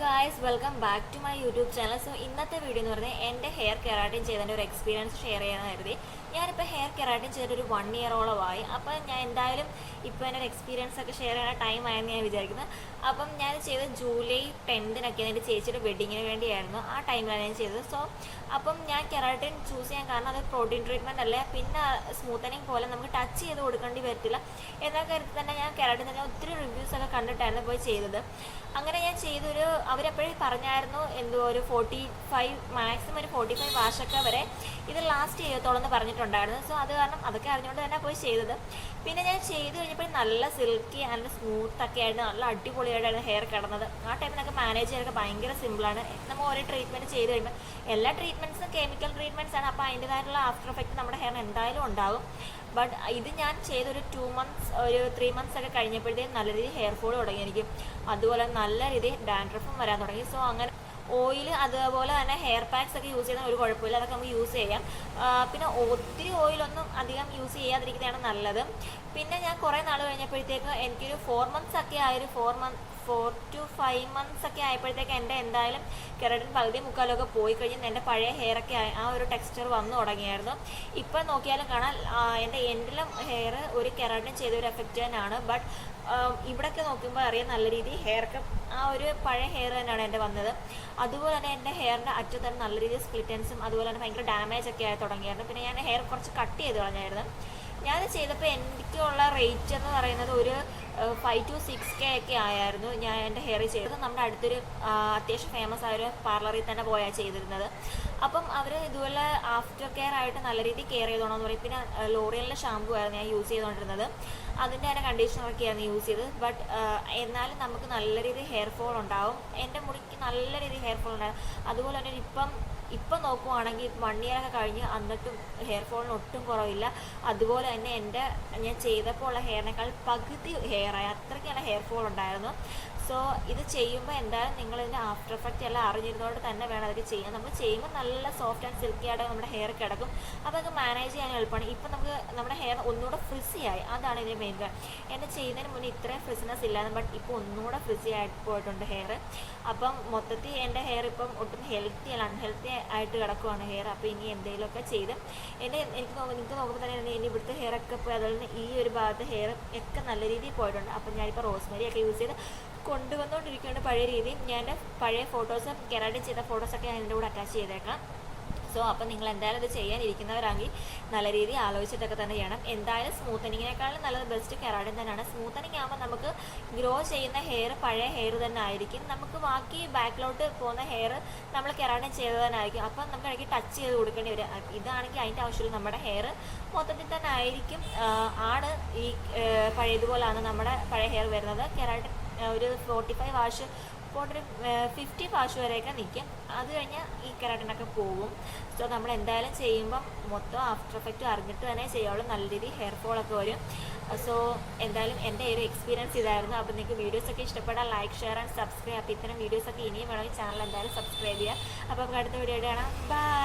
Guys welcome back to my YouTube channel so ഇന്നത്തെ video എന്ന് പറഞ്ഞാൽ എന്റെ ഹെയർ കെറാട്ടിൻ ചെയ്തതിന്റെ ഒരു എക്സ്പീരിയൻസ് ഷെയർ ചെയ്യാൻ കരുതി. ഞാനിപ്പോൾ ഹെയർ കെറാട്ടിൻ ചെയ്തിട്ട് ഒരു വൺ ഇയറോളമായി അപ്പോൾ ഞാൻ എന്തായാലും ഇപ്പോൾ എന്റെ ഒരു എക്സ്പീരിയൻസ് ഒക്കെ ഷെയർ ചെയ്യാൻ ടൈം ആയെന്ന് ഞാൻ വിചാരിക്കുന്നത് അപ്പം ഞാൻ ചെയ്തത് ജൂലൈ ടെൻത്തിനൊക്കെ എന്റെ ചേച്ചിയുടെ വെഡിങ്ങിന് വേണ്ടിയായിരുന്നു. ആ ടൈമിലാണ് ഞാൻ ചെയ്തത്. സോ അപ്പം ഞാൻ കെറാട്ടിൻ ചൂസ് ചെയ്യാൻ കാരണം അത് പ്രോട്ടീൻ ട്രീറ്റ്മെന്റ് അല്ലേ? പിന്നെ സ്മൂത്തനിങ് പോലെ നമുക്ക് ടച്ച് ചെയ്ത് കൊടുക്കേണ്ടി വരത്തില്ല. എന്ന കാര്യത്തിൽ തന്നെ ഞാൻ കെറാട്ടിൻ തന്നെ ഒത്തിരി റിവ്യൂസ് ഒക്കെ കണ്ടിട്ടായിരുന്നു പോയി ചെയ്തത്. അങ്ങനെ ഞാൻ ചെയ്തൊരു അവരെപ്പോഴും പറഞ്ഞായിരുന്നു എന്തോ ഒരു ഫോർട്ടി ഫൈവ് മാക്സിമം ഒരു ഫോർട്ടി ഫൈവ് വാഷൊക്കെ വരെ ഇത് ലാസ്റ്റ് ചെയ്യത്തോളം എന്ന് പറഞ്ഞിട്ടുണ്ടായിരുന്നു. സോ അത് കാരണം അതൊക്കെ അറിഞ്ഞുകൊണ്ട് തന്നെ പോയി ചെയ്തത്. പിന്നെ ഞാൻ ചെയ്ത് കഴിഞ്ഞപ്പോൾ നല്ല സിൽക്കി ആൻഡ് സ്മൂത്ത് ഒക്കെ ആയിരുന്നു. നല്ല അടിപൊളിയായിട്ടാണ് ഹെയർ കിടന്നത്. ആ ടൈമിനൊക്കെ മാനേജ് ചെയ്യാനൊക്കെ ഭയങ്കര സിമ്പിളാണ് നമ്മൾ ഓരോ ട്രീറ്റ്മെന്റ് ചെയ്ത് കഴിയുമ്പോൾ എല്ലാ ട്രീറ്റ്മെന്റ്സും കെമിക്കൽ ട്രീറ്റ്മെന്റ്സ് ആണ്. അപ്പോൾ അതിന്റെതായിട്ടുള്ള ആഫ്റ്റർ എഫക്റ്റ് നമ്മുടെ ഹെയറിന് എന്തായാലും ഉണ്ടാകും ബട്ട് ഇത് ഞാൻ ചെയ്തൊരു ടു മന്ത്സ് ഒരു ത്രീ മന്ത്സ് ഒക്കെ കഴിഞ്ഞപ്പോഴത്തേക്കും നല്ല രീതിയിൽ ഹെയർ ഫോൾ തുടങ്ങി എനിക്ക്. അതുപോലെ നല്ല രീതിയിൽ ഡാൻഡ്രഫും വരാൻ തുടങ്ങി. സോ അങ്ങനെ ഓയിൽ അതുപോലെ തന്നെ ഹെയർ പാക്സ് ഒക്കെ യൂസ് ചെയ്യുന്ന ഒരു കുഴപ്പമില്ല. അതൊക്കെ നമുക്ക് യൂസ് ചെയ്യാം. പിന്നെ ഒത്തിരി ഓയിലൊന്നും അധികം യൂസ് ചെയ്യാതിരിക്കുന്നതാണ് നല്ലത്. പിന്നെ ഞാൻ കുറേ നാൾ കഴിഞ്ഞപ്പോഴത്തേക്ക് എനിക്കൊരു ഫോർ മന്ത്സ് ഒക്കെ ആയൊരു four month four to five months ഒക്കെ ആയപ്പോഴത്തേക്ക് എന്റെ എന്തായാലും കെരട്ടിൻ പകുതി മുക്കാലൊക്കെ പോയി കഴിഞ്ഞ് എന്റെ പഴയ ഹെയർ ഒക്കെ ആ ഒരു ടെക്സ്ചർ വന്നു തുടങ്ങിയായിരുന്നു. ഇപ്പം നോക്കിയാലും കാണാൻ എന്റെ എൻഡിലും ഹെയർ ഒരു കെരാട്ടിൻ ചെയ്ത ഒരു എഫക്റ്റ് തന്നെയാണ്. ബട്ട് ഇവിടെയൊക്കെ നോക്കുമ്പോൾ അറിയാം നല്ല രീതിയിൽ ഹെയർ ഒക്കെ ആ ഒരു പഴയ ഹെയർ തന്നെയാണ് എന്റെ വന്നത്. അതുപോലെ തന്നെ എന്റെ ഹെയറിന്റെ അറ്റത്ത് തന്നെ നല്ല രീതിയിൽ സ്പ്ലിറ്റൻസും അതുപോലെ തന്നെ ഭയങ്കര ഡാമേജ് ഒക്കെ ആയി തുടങ്ങിയായിരുന്നു. പിന്നെ ഞാൻ ഹെയർ കുറച്ച് കട്ട് ചെയ്ത് കളഞ്ഞായിരുന്നു. ഞാനത് ചെയ്തപ്പോൾ എനിക്കുള്ള റേറ്റ് എന്ന് പറയുന്നത് ഒരു ഫൈവ് ടു സിക്സ് കെ ഒക്കെ ആയായിരുന്നു ഞാൻ എന്റെ ഹെയർ ചെയ്തത്. നമ്മുടെ അടുത്തൊരു അത്യാവശ്യം ഫേമസ് ആയ ഒരു പാർലറിൽ തന്നെ പോയാൽ ചെയ്തിരുന്നത്. അപ്പം അവർ ഇതുപോലെ ആഫ്റ്റർ കെയർ ആയിട്ട് നല്ല രീതിയിൽ കെയർ ചെയ്തോണമെന്ന് പറയും. പിന്നെ ലോറിയലിന്റെ ഷാമ്പു ആയിരുന്നു ഞാൻ യൂസ് ചെയ്തുകൊണ്ടിരുന്നത് അതിന്റെ തന്നെ കണ്ടീഷണറൊക്കെയാണ് യൂസ് ചെയ്തത്. ബട്ട് എന്നാലും നമുക്ക് നല്ല രീതിയിൽ ഹെയർ ഫോൾ ഉണ്ടാവും. എന്റെ മുടിക്ക് നല്ല രീതിയിൽ ഹെയർ ഫോൾ ഉണ്ടാകും അതുപോലെ തന്നെ ഇപ്പം ഇപ്പം നോക്കുവാണെങ്കിൽ വൺ ഇയർ ഒക്കെ കഴിഞ്ഞ് എന്നിട്ടും ഹെയർ ഫോളിന് ഒട്ടും കുറവില്ല. അതുപോലെ തന്നെ എന്റെ ഞാൻ ചെയ്തപ്പോൾ ഉള്ള ഹെയറിനേക്കാൾ പകുതി ഹെയറായി അത്രയ്ക്കാണ് ഹെയർ ഫോൾ ഉണ്ടായിരുന്നു സോ ഇത് ചെയ്യുമ്പോൾ എന്തായാലും നിങ്ങൾ ഇതിന്റെ ആഫ്റ്റർ എഫക്റ്റ് എല്ലാം അറിഞ്ഞിരുന്നതുകൊണ്ട് തന്നെ വേണം അതൊക്കെ ചെയ്യാൻ. നമ്മൾ ചെയ്യുമ്പോൾ നല്ല സോഫ്റ്റ് ആൻഡ് സിൽക്കി ആയിട്ട് നമ്മുടെ ഹെയർ കിടക്കും. അപ്പോൾ അത് മാനേജ് ചെയ്യാൻ എളുപ്പമാണ്. ഇപ്പം നമുക്ക് നമ്മുടെ ഹെയർ ഒന്നുകൂടെ ഫ്രിസി ആയി. അതാണ് ഇതിന്റെ മെയിൻ കാര്യം എന്നെ ചെയ്യുന്നതിന് മുന്നേ ഇത്രയും ഫ്രിസിനെസ് ഇല്ലായിരുന്നു. ബട്ട് ഇപ്പോൾ ഒന്നുകൂടെ ഫ്രിസി ആയിട്ട് പോയിട്ടുണ്ട് ഹെയർ അപ്പം മൊത്തത്തിൽ എന്റെ ഹെയർ ഇപ്പം ഒട്ടും ഹെൽത്തി അല്ല. അൺഹെൽത്തി ആയിട്ട് കിടക്കുവാണ് ഹെയർ. അപ്പോൾ ഇനി എന്തെങ്കിലുമൊക്കെ ചെയ്ത് എന്റെ എനിക്ക് നോക്കുമ്പോൾ നിങ്ങൾക്ക് നോക്കുമ്പോൾ തന്നെ ഇനി ഇവിടുത്തെ ഹെയർ ഒക്കെ പോയി അതുപോലെ ഈ ഒരു ഭാഗത്ത് ഹെയർ ഒക്കെ നല്ല രീതിയിൽ പോയിട്ടുണ്ട്. അപ്പം ഞാനിപ്പോൾ റോസ്മേരി ഒക്കെ യൂസ് ചെയ്ത് കൊണ്ടുവന്നുകൊണ്ടിരിക്കുകയാണ് പഴയ രീതിയിൽ. ഞാൻ പഴയ ഫോട്ടോസ് കെരാട്ടിൻ ചെയ്ത ഫോട്ടോസൊക്കെ ഞാൻ എന്റെ കൂടെ അറ്റാച്ച് ചെയ്തേക്കാം. സോ അപ്പം നിങ്ങൾ എന്തായാലും ഇത് ചെയ്യാനിരിക്കുന്നവരാണെങ്കിൽ നല്ല രീതിയിൽ ആലോചിച്ചിട്ടൊക്കെ തന്നെ ചെയ്യണം. എന്തായാലും സ്മൂത്തനിങ്ങിനേക്കാളും നല്ലത് ബെസ്റ്റ് കെറാഡിൻ തന്നെയാണ്. സ്മൂത്തനിങ് ആകുമ്പോൾ നമുക്ക് ഗ്രോ ചെയ്യുന്ന ഹെയർ പഴയ ഹെയർ തന്നെ ആയിരിക്കും. നമുക്ക് ബാക്കി ബാക്കിലോട്ട് പോകുന്ന ഹെയർ നമ്മൾ കെറാഡിൻ ആയിരിക്കും. അപ്പം നമുക്ക് ഇടയ്ക്ക് ടച്ച് ചെയ്ത് കൊടുക്കേണ്ടി വരും. ഇതാണെങ്കിൽ അതിന്റെ ആവശ്യമില്ല. നമ്മുടെ ഹെയർ മൊത്തത്തിൽ തന്നെ ആയിരിക്കും. ആണ് ഈ പഴയതുപോലാണ് നമ്മുടെ പഴയ ഹെയർ വരുന്നത്. കെറാഡിൻ ഒരു ഫോർട്ടി ഫൈവ് വാഷ് ഒരു ഫിഫ്റ്റി വാഷ് വരെയൊക്കെ നിൽക്കും അത് കഴിഞ്ഞാൽ ഈ കെരാട്ടിനൊക്കെ പോകും. സോ നമ്മൾ എന്തായാലും ചെയ്യുമ്പം മൊത്തം ആഫ്റ്റർ എഫക്റ്റ് അറിഞ്ഞിട്ട് തന്നെ ചെയ്യുള്ളൂ നല്ല രീതിയിൽ ഹെയർ ഫോളൊക്കെ വരും. സോ എന്തായാലും എന്റെ ഒരു എക്സ്പീരിയൻസ് ഇതായിരുന്നു. അപ്പോൾ നിങ്ങൾക്ക് വീഡിയോസൊക്കെ ഇഷ്ടപ്പെട്ടാൽ ലൈക്ക് ഷെയർ ആൻഡ് സബ്സ്ക്രൈബ് അപ്പോൾ ഇത്തരം വീഡിയോസൊക്കെ ഇനിയും വേണമെങ്കിൽ ചാനൽ എന്തായാലും സബ്സ്ക്രൈബ് ചെയ്യുക. അപ്പോൾ നമുക്ക് അടുത്ത വീഡിയോ കാണാം. ബൈ